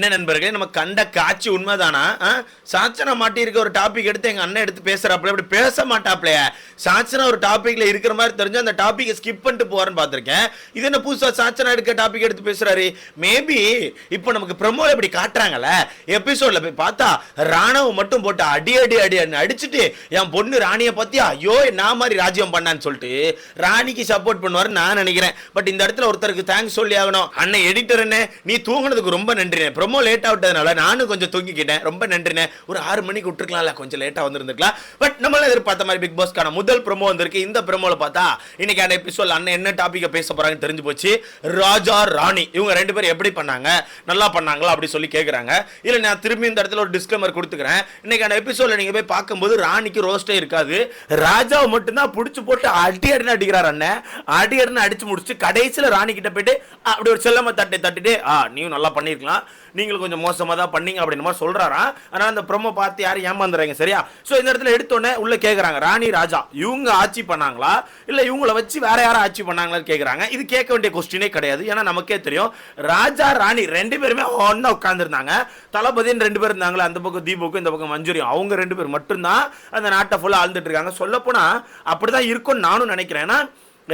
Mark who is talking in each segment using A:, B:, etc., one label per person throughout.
A: என்ன நண்பர்களே நம்ம கண்ட காட்சி உண்மைதானா? சாச்சனா மாட்டி இருக்க ஒரு டாபிக் எடுத்து எங்க அண்ணன் எடுத்து பேசுறாப்ல அப்படி பேச மாட்டாப்லையே சாச்சனா ஒரு டாபிக்ல இருக்கிற மாதிரி தெரிஞ்சு அந்த டாபிக்கை ஸ்கிப் பண்ணிட்டு போறேன்னு பார்த்திருக்கேன். இது என்ன புதுசா சாச்சனா எடுக்க டாபிக் எடுத்து பேசுறாரு? மேபி இப்போ நமக்கு ப்ரமோல இப்படி காட்டுறாங்கல்ல எபிசோட்ல போய் பார்த்தா ராணுவ மட்டும் போட்டு அடி அடி அடி அடின்னு அடிச்சுட்டு என் பொண்ணு ராணியை பத்தி ஐயோ நான் மாதிரி ராஜ்யம் பண்ணான்னு சொல்லிட்டு ராணிக்கு சப்போர்ட் பண்ணுவாரு நான் நினைக்கிறேன். பட் இந்த இடத்துல ஒருத்தருக்கு தேங்க்ஸ் சொல்லி ஆகணும். அண்ணன் எடிட்டர் அண்ணே நீ தூங்குனதுக்கு ரொம்ப நன்றிண்ணே. ரொம்ப லேட் ஆகிட்டதுனால நானும் கொஞ்சம் தூங்கிக்கிட்டேன். ரொம்ப நன்றிண்ணே. ஒரு ஆறு மணிக்கு விட்டுருக்கலாம்ல கொஞ்சம் லேட்டாக வந்திருந்துருக்கலாம். பட் நம்மளால எதிர்பார்த்த மாதிரி பிக் பாஸ்க்கான முதல் ப்ரொமோ வந்திருக்கு. இந்த ப்ரொமோவில் பார்த்தா இன்னைக்கு அந்த எபிசோட் அண்ணன் என்ன டாப்பிக்கை பேச போறாங்கன்னு தெரிஞ்சு போச்சு. ராஜா ராணி. இவங்க ரெண்டு பேரும் எப்படி பண்ணாங்க? நல்லா பண்ணாங்களா அப்படி சொல்லி கேட்குறாங்க இல்லை நான் திரும்பி இந்த இடத்துல ஒரு டிஸ்க்ளைமர் கொடுத்துக்கிறேன். இன்னைக்கு அந்த எபிசோட்ல நீங்க போய் பார்க்கும்போது ராணிக்கு ரோஸ்டே இருக்காது. ராஜாவை மட்டும்தான் பிடிச்சி போட்டு அடி அடிக்கிறார் அண்ணன். அடி அடிச்சு முடிச்சு கடைசியில் ராணி கிட்ட போயிட்டு அப்படி ஒரு செல்லம்மா தட்டி தட்டிட்டு ஆ நீயும் நல்லா பண்ணியிருக்கலாம் நீங்களும் கொஞ்சம் மோசமாக தான் பண்ணீங்க அப்படின்ற மாதிரி சொல்கிறாராம் ஆனால் அந்த ப்ரொமோ பார்த்து யாரும் ஏமாந்துறாங்க சரியா? ஸோ இந்த இடத்துல எடுத்தோடனே உள்ளே கேட்குறாங்க ராணி ராஜா இவங்க ஆட்சி பண்ணாங்களா? இல்லை இவங்கள வச்சு வேற யாரும் ஆட்சி பண்ணாங்களான்னு கேட்குறாங்க இது கேட்க வேண்டிய கொஸ்டினே கிடையாது. ஏன்னா நமக்கே தெரியும் ராஜா ராணி ரெண்டு பேருமே ஒன்றா உட்காந்துருந்தாங்க தளபதின்னு ரெண்டு பேர் இருந்தாங்களா அந்த பக்கம் தீபுக்கும் இந்த பக்கம் மஞ்சுரியும். அவங்க ரெண்டு பேர் மட்டும்தான் அந்த நாட்டை ஃபுல்லாக ஆழ்ந்துட்டு இருக்காங்க. சொல்லப்போனால் அப்படி தான் இருக்கும்னு நானும் நினைக்கிறேன். ஏன்னா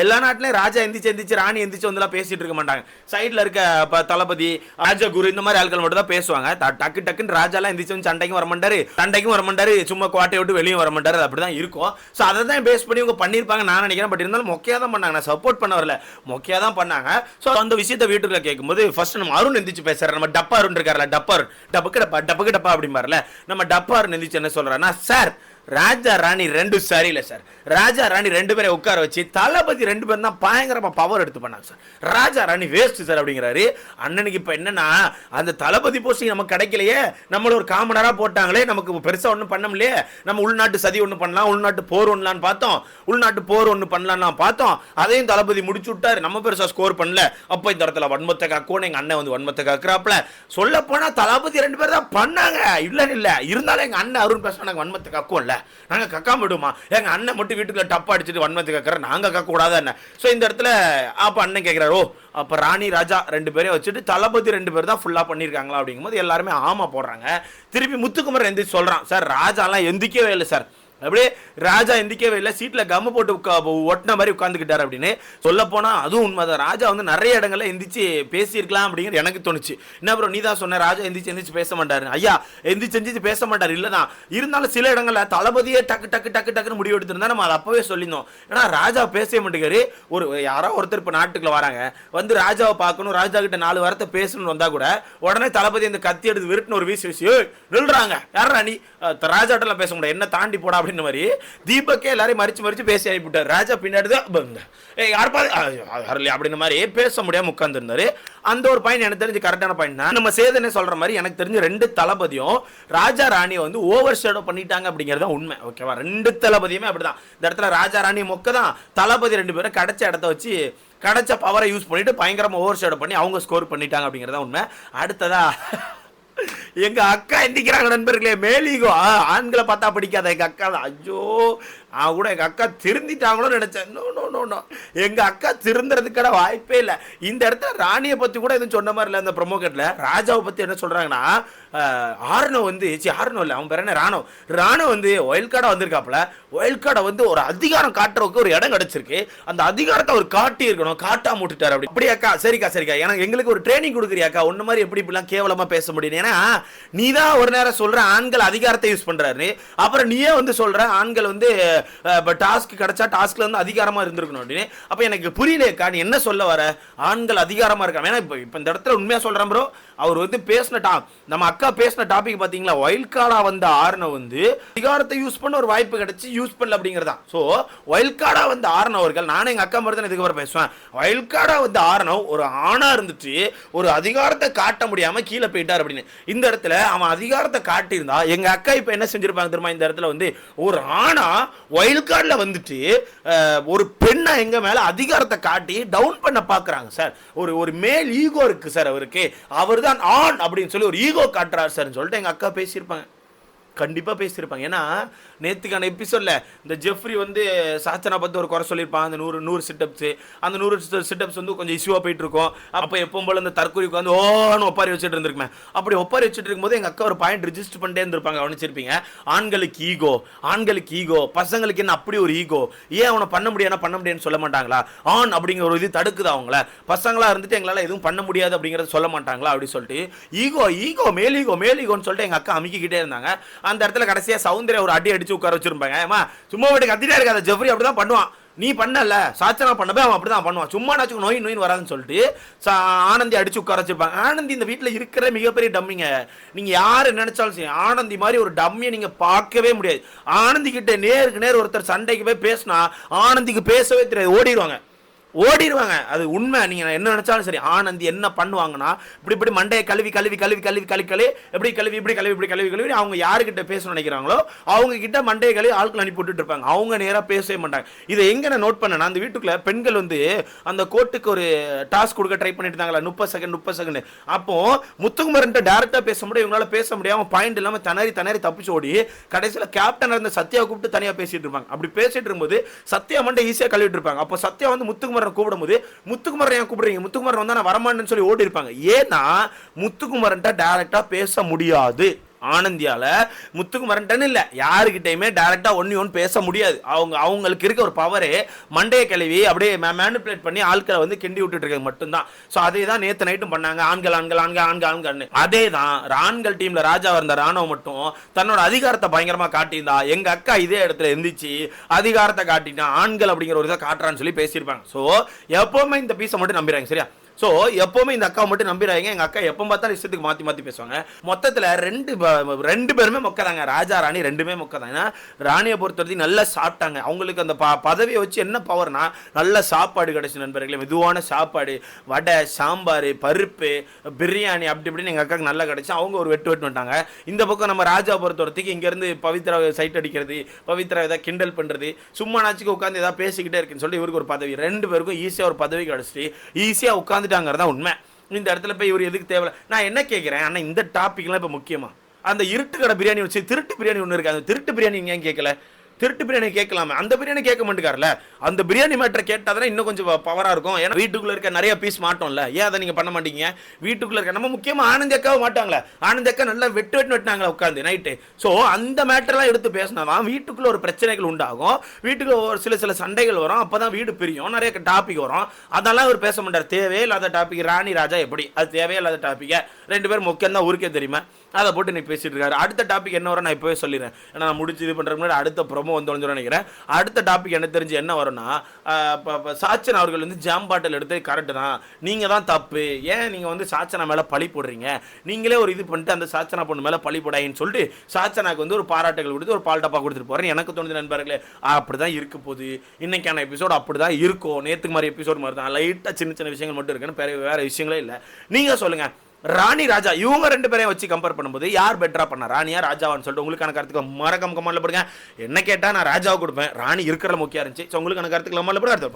A: எல்லா நாட்டிலையும் ராஜா எந்திரிச்சு எந்திரிச்சு ராணி எந்திரிச்சு வந்துலாம் பேசிட்டு இருக்க மாட்டாங்க. சைடில் இருக்க இப்போ தளபதி ராஜகுரு இந்த மாதிரி ஆட்கள் மட்டும் தான் பேசுவாங்க டக்கு டக்குன்னு ராஜாலாம் எந்திரிச்சு வந்து சண்டைக்கும் வரமாட்டாரு சண்டைக்கும் வரமாட்டாரு சும்மா கோட்டையை விட்டு வெளியும் வரமாட்டாரு. அப்படி தான் இருக்கும். ஸோ அதை தான் பேஸ் பண்ணி இவங்க பண்ணியிருப்பாங்க நான் நினைக்கிறேன். பட் இருந்தாலும் மொக்கையாக தான் பண்ணாங்க. நான் சப்போர்ட் பண்ண வரல. மொக்கையாக தான் பண்ணாங்க. ஸோ அந்த விஷயத்தை வீட்டுக்குள்ள கேட்கும்போது ஃபர்ஸ்ட் நம்ம அருண் எந்திரிச்சு பேசுறாரு. நம்ம டப்பா அருண் இருக்கார்ல டப்பா அருண் டப்புக்கு டப்பா டப்புக்கு டப்பா அப்படிம்பாருல நம்ம டப்பா அருண் எந்திரிச்சு என்ன சொல்றாருன்னா சார் ராஜா ராணி ரெண்டு சரியில்லை சார். ராஜா ராணி ரெண்டு பேரை உட்கார வச்சு தளபதி ரெண்டு பேரும் தான் பயங்கரமாக பவர் எடுத்து பண்ணாங்க sir. Raja Rani waste sir அப்படிங்கிறாரு. அண்ணனுக்கு இப்போ என்னன்னா அந்த தளபதி போஸ்டிங் நமக்கு கிடைக்கலையே. நம்மள ஒரு காமனராக போட்டாங்களே நமக்கு பெருசாக ஒன்றும் பண்ண முடியலையே. நம்ம உள்நாட்டு சதி ஒன்று பண்ணலாம் உள்நாட்டு போர் ஒன்றுலான்னு பார்த்தோம். உள்நாட்டு போர் ஒன்று பண்ணலான்னு பார்த்தோம். அதையும் தளபதி முடிச்சு விட்டாரு. நம்ம பெருசாக ஸ்கோர் பண்ணல. அப்போ இந்த இடத்துல வன்மத்தை காக்குவோன்னு எங்கள் அண்ணன் வந்து வன்மத்தை காக்குறாப்புல. சொல்ல தளபதி ரெண்டு பேர் தான் பண்ணாங்க. இல்லைன்னு இல்லை. இருந்தாலும் எங்கள் அண்ணன் அருண் பேச நாங்கள் வன்மத்தை இல்லை நாங்கள் கக்காம விடுமா எங்கள் அண்ணன் மட்டும் வீட்டுக்குள்ள டப்பா அடிச்சுட்டு வன்மத்தை கக்குற நாங்க கக்கக்கூடாது என்ன ஸோ இந்த இடத்துல அப்போ அண்ணன் கேட்குறாரு ஓ அப்போ ராணி ராஜா ரெண்டு பேரையும் வச்சுட்டு தளபதி ரெண்டு பேர் தான் ஃபுல்லாக பண்ணியிருக்காங்களா அப்படிங்கும்போது எல்லாருமே ஆமா போடுறாங்க. திருப்பி முத்துக்குமர் எந்திரிச்சு சொல்றான் சார் ராஜாலாம் எந்திக்கவே இல்லை சார். அப்படியே ராஜா எந்திக்கவே இல்லை. சீட்டில் கம்மு போட்டு உட்கா ஒட்டின மாதிரி உட்காந்துக்கிட்டார் அப்படின்னு சொல்ல போனால் அதுவும் உண்மைதான். ராஜா வந்து நிறைய இடங்கள்ல எந்திரிச்சு பேசியிருக்கலாம் அப்படிங்கிறது எனக்கு தோணுச்சு. என்ன அப்புறம் நீ தான் சொன்ன ராஜா எந்திரிச்சு எந்திரிச்சு பேச மாட்டாரு ஐயா எந்திரிச்சு எந்திரிச்சு பேச மாட்டார். இல்லை தான் இருந்தாலும் சில இடங்கள்ல தளபதியே டக்கு டக்கு டக்கு டக்குன்னு முடிவு எடுத்திருந்தா நம்ம அதை அப்பவே சொல்லியிருந்தோம். ஏன்னா ராஜா பேசவே மாட்டேங்காரு ஒரு யாரோ ஒருத்தர் இப்போ நாட்டுக்குள்ள வராங்க. வந்து ராஜாவை பார்க்கணும். ராஜா கிட்ட நாலு வாரத்தை பேசணும்னு வந்தா கூட உடனே தளபதி இந்த கத்தி எடுத்து விருட்டுன்னு ஒரு வீசி வீசி நில்றாங்க. யாரா நீ? ராஜாட்டெல்லாம் பேச முடியாது. என்ன தாண்டி போடா அப்படின்னு மாதிரி தீபக்கே எல்லாரையும் மறிச்சு மறிச்சு பேசி அனுப்பிவிட்டார். ராஜா பின்னாடி தான் பங்க. ஏய் யார் அப்படின்னு மாதிரி பேச முடியாம உட்காந்துருந்தாரு அந்த ஒரு பாயிண்ட் எனக்கு தெரிஞ்சு கரெக்டான பாயிண்ட் தான். நம்ம சேதனே சொல்ற மாதிரி எனக்கு தெரிஞ்சு ரெண்டு தளபதியும் ராஜா ராணியை வந்து ஓவர் ஷேடோ பண்ணிட்டாங்க அப்படிங்கிறது உண்மை. ஓகேவா ரெண்டு தளபதியுமே அப்படிதான். இந்த இடத்துல ராஜா ராணி மொக்க தான். தளபதி ரெண்டு பேரும் கிடைச்ச இடத்த வச்சு கிடைச்ச பவரை யூஸ் பண்ணிட்டு பயங்கரமா ஓவர் ஷேடோ பண்ணி அவங்க ஸ்கோர் பண்ணிட்டாங்க அப்படிங்கிறது தான் உண்மை. அடுத்ததா எங்க அக்கா எந்திக்கிறாங்க நண்பர்களே மேலிகோ. ஆண்களை பார்த்தா பிடிக்காத? எங்க அக்கா தான். ஐயோ நான் கூட எங்கள் அக்கா திருந்திட்டாங்களோன்னு நினச்சேன். நோ நோ நோ நோ எங்கள் அக்கா திருந்துறதுக்கான வாய்ப்பே இல்லை. இந்த இடத்துல ராணியை பற்றி கூட எதுவும் சொன்ன மாதிரி இல்லை அந்த ப்ரொமோகட்டில் ராஜாவை பற்றி என்ன சொல்கிறாங்கன்னா ஆர்னோ வந்து சி ஆர்னோ இல்லை அவன் பேர் என்ன? ராணோ. ராணோ வந்து ஒயில் கார்டா வந்திருக்காப்புல. ஒயில் கார்டை வந்து ஒரு அதிகாரம் காட்டுறதுக்கு ஒரு இடம் கிடச்சிருக்கு. அந்த அதிகாரத்தை அவர் காட்டி இருக்கணும் காட்டாம விட்டுட்டாரு அப்படி அப்படியாக்கா சரிக்கா சரிக்கா. எனக்கு எங்களுக்கு ஒரு ட்ரைனிங் கொடுக்குறியாக்கா ஒன்று மாதிரி எப்படி இப்படிலாம் கேவலமாக பேச முடியும் ஏன்னா நீ தான் ஒரு நேரம் சொல்கிற ஆண்கள் அதிகாரத்தை யூஸ் பண்ணுறாரு அப்புறம் நீயே வந்து சொல்கிற ஆண்கள் வந்து டாஸ்க் கிடைச்சா டாஸ்க்ல இருந்து அதிகாரமா இருந்திருக்கணும் அப்படின்னு. அப்ப எனக்கு புரியலையக்கா நீ என்ன சொல்ல வர? ஆண்கள் அதிகாரமா இருக்காங்க. ஏன்னா இப்போ இப்போ இந்த இடத்துல உண்மையா சொல்றேன் ப்ரோ அவர் வந்து பேசின டா நம்ம அக்கா பேசின டாபிக் பாத்தீங்களா? ஒயில் கார்டா வந்த ஆர்ன வந்து அதிகாரத்தை யூஸ் பண்ண ஒரு வாய்ப்பு கிடைச்சு யூஸ் பண்ணல அப்படிங்கிறதா ஸோ ஒயில் கார்டா வந்த ஆர்ன அவர்கள் நானும் எங்க அக்கா மாதிரி தான் இதுக்கு பேசுவேன். ஒயில் கார்டா வந்த ஆர்னவ் ஒரு ஆணா இருந்துட்டு ஒரு அதிகாரத்தை காட்ட முடியாம கீழே போயிட்டார் அப்படின்னு. இந்த இடத்துல அவன் அதிகாரத்தை காட்டியிருந்தா எங்க அக்கா இப்ப என்ன செஞ்சிருப்பாங்க தெரியுமா? இந்த இடத்துல வந்து ஒரு ஆணா ஒயில் கார்டில் வந்துட்டு ஒரு பெண்ணை எங்கள் மேலே அதிகாரத்தை காட்டி டவுன் பண்ண பார்க்குறாங்க சார் ஒரு ஒரு மேல் ஈகோ இருக்குது சார் அவருக்கு. அவர் தான் ஆண் அப்படின்னு சொல்லி ஒரு ஈகோ காட்டுறாரு சார்னு சொல்லிட்டு எங்கள் அக்கா பேசியிருப்பாங்க. கண்டிப்பாக பேசியிருப்பாங்க. ஏன்னா நேற்றுக்கான எபிசோடில் இந்த ஜெஃப்ரி வந்து சாச்சனா பார்த்து ஒரு குறை சொல்லியிருப்பான். அந்த நூறு நூறு சிட்டப்ஸு அந்த நூறு சிட்டப்ஸ் வந்து கொஞ்சம் இஷ்யூவாக போயிட்டு இருக்கோம் அப்போ எப்பவும் போல இந்த தற்கொலை உட்காந்து ஓன்னு ஒப்பாரி வச்சுட்டு இருந்திருக்குமே. அப்படி ஒப்பாரி வச்சுட்டு இருக்கும்போது எங்கள் அக்கா ஒரு பாயிண்ட் ரிஜிஸ்டர் பண்ணிட்டே இருந்திருப்பாங்க. கவனிச்சிருப்பீங்க. ஆண்களுக்கு ஈகோ ஆண்களுக்கு ஈகோ பசங்களுக்கு என்ன அப்படி ஒரு ஈகோ ஏன் அவனை பண்ண முடியாதுன்னா பண்ண முடியாதுன்னு சொல்ல மாட்டாங்களா? ஆண் அப்படிங்கிற ஒரு இது தடுக்குது அவங்கள? பசங்களாக இருந்துட்டு எங்களால் எதுவும் பண்ண முடியாது அப்படிங்கிறத சொல்ல மாட்டாங்களா? அப்படின்னு சொல்லிட்டு ஈகோ ஈகோ மேல் ஈகோ மேல் ஈகோன்னு சொல்லிட்டு எங்கள் அக்கா அமுக்கிக்கிட்டே இருந்தாங்க. அந்த இடத்துல கடைசியாக சௌந்தர்யா ஒரு அடி அடிச்சு உட்கார வச்சிருப்பாங்க. ஏமா சும்மா வீட்டு கத்திட்டே இருக்காத ஜெஃப்ரி அப்படிதான் பண்ணுவான். நீ பண்ணல சாச்சனா பண்ணவே அவன் அப்படி தான் பண்ணுவான். சும்மா நாச்சும் நோய் நோயின் வராதுன்னு சொல்லிட்டு சா- ஆனந்தி அடிச்சு உட்கார வச்சிருப்பாங்க. ஆனந்தி இந்த வீட்டில் இருக்கிற மிகப்பெரிய டம்மிங்க. நீங்கள் யார் நினைச்சாலும் சரி ஆனந்தி மாதிரி ஒரு டம்மியை நீங்கள் பார்க்கவே முடியாது. ஆனந்தி கிட்ட நேருக்கு நேர் ஒருத்தர் சண்டைக்கு போய் பேசினா ஆனந்திக்கு பேசவே தெரியாது ஓடிடுவாங்க. ஓடிடுவாங்க. அது உண்மை. நீங்க என்ன நினைச்சாலும் சரி. ஆனந்தி என்ன பண்ணுவாங்கன்னா இப்படி இப்படி மண்டையை கழுவி கழுவி கழுவி கழுவி கழுவி கழுவி எப்படி கழுவி இப்படி கழுவி இப்படி கழுவி கழுவி அவங்க யாருக்கிட்ட பேச நினைக்கிறாங்களோ அவங்க கிட்ட மண்டையை கழுவி ஆட்கள் அனுப்பி விட்டுட்டு இருப்பாங்க. அவங்க நேராக பேசவே மாட்டாங்க. இதை எங்க நான் நோட் பண்ணேன்னா அந்த வீட்டுக்குள்ள பெண்கள் வந்து அந்த கோர்ட்டுக்கு ஒரு டாஸ்க் கொடுக்க ட்ரை பண்ணிட்டு இருந்தாங்களா? முப்பது செகண்ட் முப்பது செகண்ட் அப்போ முத்துக்குமரன்ட்ட டேரக்டா பேச முடியும் இவங்களால பேச முடியாமல் பாயிண்ட் இல்லாமல் திணறி திணறி தப்பிச்சு ஓடி கடைசியில் கேப்டன் இருந்த சத்யா கூப்பிட்டு தனியாக பேசிட்டு இருப்பாங்க. அப்படி பேசிட்டு இருக்கும்போது சத்யா மண்டை ஈஸியாக கழுவிட்டு இருப்பாங்க. அப்போ சத்யா வந்து முத்துக்குமரன் கூப்பிடும்போது முத்துக்குமரன் ஏன் கூப்பிடுறீங்க? முத்துக்குமரன் வந்தா நான் வரமாட்டேன்னு சொல்லி ஓடி இருப்பாங்க ஏன்னா முத்துக்குமரன்ட்ட டைரக்டா பேச முடியாது. ஆனந்தியால முத்துக்குமரன்ட்டன்னு இல்லை. யாருக்கிட்டையுமே டேரெக்டாக ஒன்று ஒன்று பேச முடியாது. அவங்க அவங்களுக்கு இருக்க ஒரு பவரே மண்டையை கிளவி அப்படியே மேனுப்புலேட் பண்ணி ஆட்களை வந்து கிண்டி விட்டுட்டு இருக்கிறது மட்டும்தான். ஸோ அதே தான் நேற்று நைட்டும் பண்ணாங்க. ஆண்கள் ஆண்கள் ஆண்கள் ஆண்கள் ஆண்கள்னு. அதே தான் ஆண்கள் டீமில் ராஜா இருந்த ராணுவம் மட்டும் தன்னோட அதிகாரத்தை பயங்கரமாக காட்டியிருந்தா எங்கள் அக்கா இதே இடத்துல எந்திரிச்சு அதிகாரத்தை காட்டினா ஆண்கள் அப்படிங்கிற ஒரு இதை காட்டுறான்னு சொல்லி பேசியிருப்பாங்க. ஸோ எப்போவுமே இந்த பீஸை மட்டும் நம்பிடுறாங்க சரியா? ஸோ எப்பவுமே இந்த அக்காவை மட்டும் நம்பிடுறாங்க எங்கள் அக்கா எப்போ பார்த்தாலும் இஷ்டத்துக்கு மாற்றி மாற்றி பேசுவாங்க. மொத்தத்தில் ரெண்டு ப- ரெண்டு பேருமே மொக்கதாங்க ராஜா ராணி ரெண்டுமே மொக்கதான் ஏன்னா ராணியை பொறுத்த வரைக்கும் நல்லா சாப்பிட்டாங்க. அவங்களுக்கு அந்த ப பதவியை வச்சு என்ன பவர்னா நல்ல சாப்பாடு கிடச்சி நண்பர்களே. மெதுவான சாப்பாடு வடை சாம்பார் பருப்பு பிரியாணி அப்படி இப்படின்னு எங்கள் அக்காவுக்கு நல்லா கிடச்சி. அவங்க ஒரு வெட்டு வெட்டு வந்துட்டாங்க. இந்த பக்கம் நம்ம ராஜா பொறுத்த வரைக்கும் இங்கேருந்து பவித்ரா சைட் அடிக்கிறது பவித்ரா ஏதாவது கிண்டல் பண்ணுறது சும்மா நாச்சுக்கு உட்காந்து ஏதாவது பேசிக்கிட்டே இருக்குன்னு சொல்லி இவருக்கு ஒரு பதவி. ரெண்டு பேருக்கும் ஈஸியாக ஒரு பதவி கிடச்சிட்டு ஈஸியாக உட்காந்து உட்காந்துட்டாங்கிறதா உண்மை. இந்த இடத்துல போய் இவர் எதுக்கு தேவை நான் என்ன கேட்குறேன் ஆனால் இந்த டாப்பிக்லாம் இப்போ முக்கியமா. அந்த இருட்டு கடை பிரியாணி வச்சு திருட்டு பிரியாணி ஒன்று இருக்கு. அந்த திருட்டு பிரியாணி ஏன் கேட்கல திருட்டு பிரியாணி கேட்கலாமே. அந்த பிரியாணி கேட்க மாட்டேங்கார்ல அந்த பிரியாணி மேட்டரை தானே இன்னும் கொஞ்சம் பவராக இருக்கும். ஏன்னா வீட்டுக்குள்ளே இருக்க நிறைய பீஸ் மாட்டோம்ல. ஏன் அதை நீங்கள் பண்ண மாட்டீங்க? வீட்டுக்குள்ளே இருக்க நம்ம முக்கியமாக ஆனந்த் அக்காவை மாட்டாங்களே. ஆனந்த் அக்கா நல்லா வெட்டு வெட்டு வெட்டினாங்களே உட்காந்து நைட்டு ஸோ அந்த மேட்டர்லாம் எடுத்து பேசினா வீட்டுக்குள்ளே ஒரு பிரச்சனைகள் உண்டாகும். வீட்டுக்குள்ள ஒரு சில சில சண்டைகள் வரும். அப்போ தான் வீடு பிரியும். நிறைய டாபிக் வரும். அதெல்லாம் அவர் பேச மாட்டார். தேவையில்லாத டாபிக் ராணி ராஜா எப்படி? அது தேவையில்லாத டாப்பிக்கை ரெண்டு பேரும் முக்கியம் தான் ஊருக்கே தெரியுமா? அதை போட்டு நீ பேசிட்டு இருக்காரு. அடுத்த டாபிக் என்ன வரும் நான் இப்போவே சொல்லிடுறேன். ஏன்னா நான் முடிச்சு இது பண்ணுறதுக்கு முன்னாடி அடுத்த ப்ரொமோ வந்து நினைக்கிறேன். அடுத்த டாபிக் என்ன தெரிஞ்சு என்ன வரும்னா இப்போ சாச்சன் அவர்கள் வந்து ஜாம் பாட்டில் எடுத்து கரெக்டு தான். நீங்கள் தான் தப்பு. ஏன் நீங்கள் வந்து சாச்சனா மேலே பழி போடுறீங்க? நீங்களே ஒரு இது பண்ணிட்டு அந்த சாச்சனா பொண்ணு மேலே பழி போடாயின்னு சொல்லிட்டு சாச்சனாக்கு வந்து ஒரு பாராட்டுகள் கொடுத்து ஒரு பால் டப்பா கொடுத்துட்டு போகிறேன் எனக்கு தோணுது நண்பர்களே. அப்படி தான் இருக்க போகுது. இன்னைக்கான எபிசோடு அப்படி தான் இருக்கும். நேற்றுக்கு மாதிரி எபிசோடு மாதிரி தான். லைட்டாக சின்ன சின்ன விஷயங்கள் மட்டும் இருக்குன்னு வேற வேறு விஷயங்களே இல்லை. நீங்கள் சொல்லுங்கள் ராணி ராஜா இவங்க ரெண்டு பேரையும் வச்சு கம்பேர் பண்ணும்போது யார் பெட்டரா பண்ண ராணியா ராஜாவான்னு சொல்லிட்டு உங்களுக்கான கருத்துக்கு மறக்காம கமெண்ட்ல போடுங்க. என்ன கேட்டா நான் ராஜாவை கொடுப்பேன். ராணி இருக்கிற முக்கியம் இருந்துச்சு. ஸோ உங்களுக்கான கருத்துக்கு கமெண்ட்ல போடுங்க.